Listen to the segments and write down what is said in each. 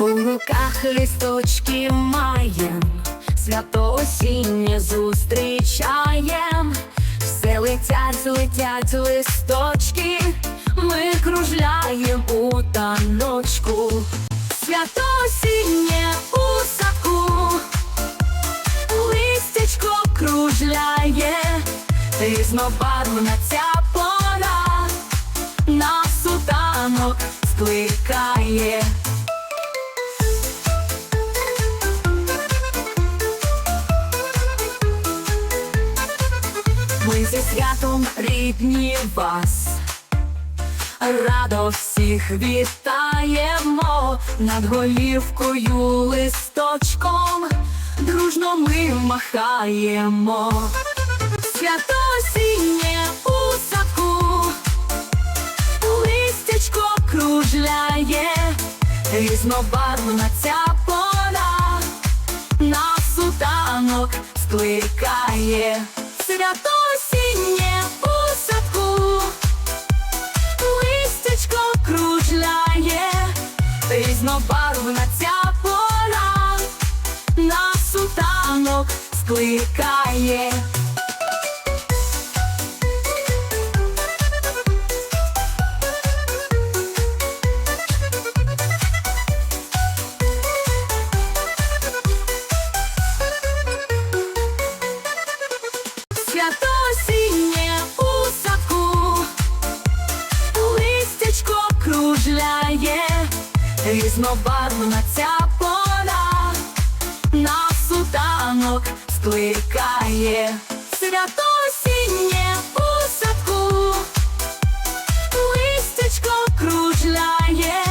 У руках листочки маєм, свято осіннє зустрічаєм, все летять, злетять листочки, ми кружляєм у таночку, свято осіннє у садку, листячко кружляє, різнобарвна ця пора, нас у танок скликає. Ми зі святом рідні вас, радо всіх вітаємо над голівкою листочком, дружно ми махаємо, свято осіннє у садку, листячко кружляє, різнобарвна ця пора, нас у танок скликає. Свято різнобарвна ця пора, нас у танок скликає. Свято осіннє у садку, листячко кружляє, різнобарвна ця пора, нас у танок скликає. Свято осіннє у садку, листячко кружляє,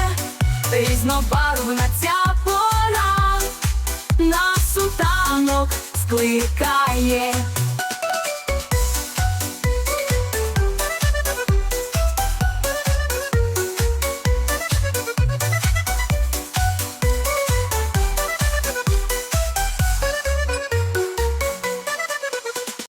різнобарвна ця пора, нас у танок скликає.